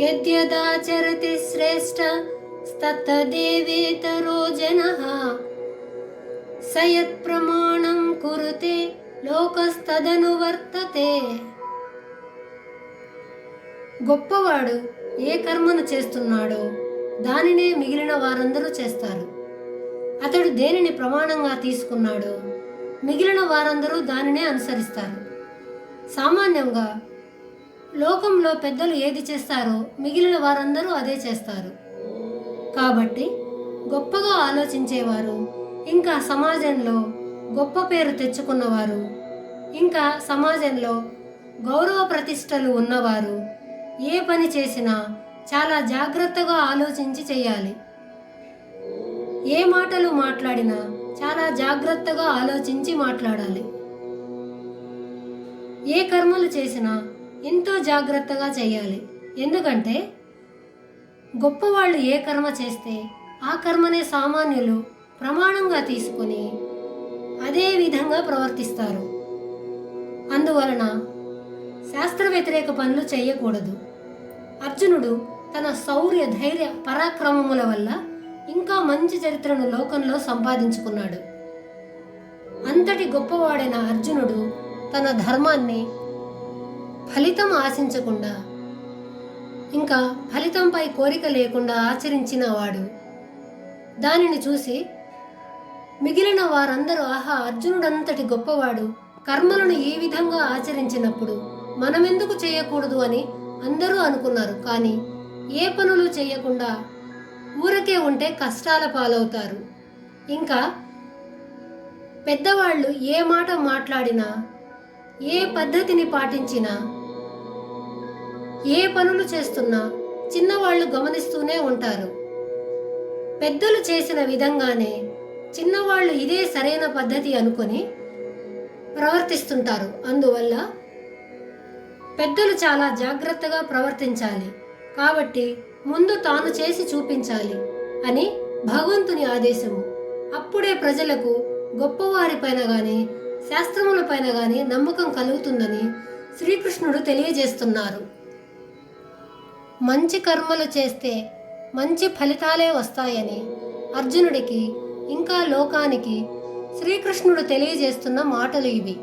यद्यदाचरति श्रेष्ठ స్తత్తదేవేతరో जनः स यत्प्रमाणं कुरुते లోకస్తదనువర్తతే గొప్పవాడు ఏ కర్మను చేస్తున్నాడో దానినే మిగిలిన వారందరూ చేస్తారు. అతడు దేనిని ప్రమాణంగా తీసుకున్నాడో మిగిలిన వారందరూ దానినే అనుసరిస్తారు. సామాన్యంగా లోకంలో పెద్దలు ఏది చేస్తారో మిగిలిన వారందరూ అదే చేస్తారు. కాబట్టి గొప్పగా ఆలోచించేవారు ఇంకా సమాజంలో గొప్ప పేరు తెచ్చుకున్నవారు ఇంకా సమాజంలో గౌరవ ప్రతిష్టలు ఉన్నవారు ఏ పని చేసినా చాలా జాగ్రత్తగా ఆలోచించి చేయాలి. ఏ మాటలు మాట్లాడినా చాలా జాగ్రత్తగా ఆలోచించి మాట్లాడాలి. ఏ కర్మలు చేసినా ఎంతో జాగ్రత్తగా చేయాలి. ఎందుకంటే గొప్పవాళ్ళు ఏ కర్మ చేస్తే ఆ కర్మనే సామాన్యులు ప్రమాణంగా తీసుకొని అదే విధంగా ప్రవర్తిస్తారు. అందువలన శాస్త్ర వ్యతిరేక పనులు చేయకూడదు. అర్జునుడు తన శౌర్య ధైర్య పరాక్రమముల వల్ల ఇంకా మంచి చరిత్రను లోకంలో సంపాదించుకున్నాడు. అంతటి గొప్పవాడైన అర్జునుడు తన ధర్మాన్ని ఫలితం ఆశించకుండా ఇంకా ఫలితంపై కోరిక లేకుండా ఆచరించిన వాడు దానిని చూసి మిగిలిన వారందరూ ఆహా అర్జునుడంతటి గొప్పవాడు. కర్మలను ఈ విధంగా ఆచరించినప్పుడు మనమెందుకు చేయకూడదు అని అందరూ అనుకున్నారు. కానీ ఏ పనులు చేయకుండా ఊరకే ఉంటే కష్టాల పాలవుతారు. ఇంకా పెద్దవాళ్ళు ఏ మాట మాట్లాడినా ఏ పద్ధతిని పాటించినా ఏ పనులు చేస్తున్నా చిన్నవాళ్ళు గమనిస్తూనే ఉంటారు. పెద్దలు చేసిన విధంగానే చిన్నవాళ్ళు ఇదే సరైన పద్ధతి అనుకొని ప్రవర్తిస్తుంటారు. అందువల్ల పెద్దలు చాలా జాగ్రత్తగా ప్రవర్తించాలి. కాబట్టి ముందు తాను చేసి చూపించాలి అని భగవంతుని ఆదేశము. అప్పుడే ప్రజలకు గొప్పవారిపైన గాని శాస్త్రములపైన కానీ నమ్మకం కలుగుతుందని శ్రీకృష్ణుడు తెలియజేస్తున్నారు. మంచి కర్మలు చేస్తే మంచి ఫలితాలే వస్తాయని అర్జునుడికి ఇంకా లోకానికి శ్రీకృష్ణుడు తెలియజేస్తున్న మాటలు ఇవి.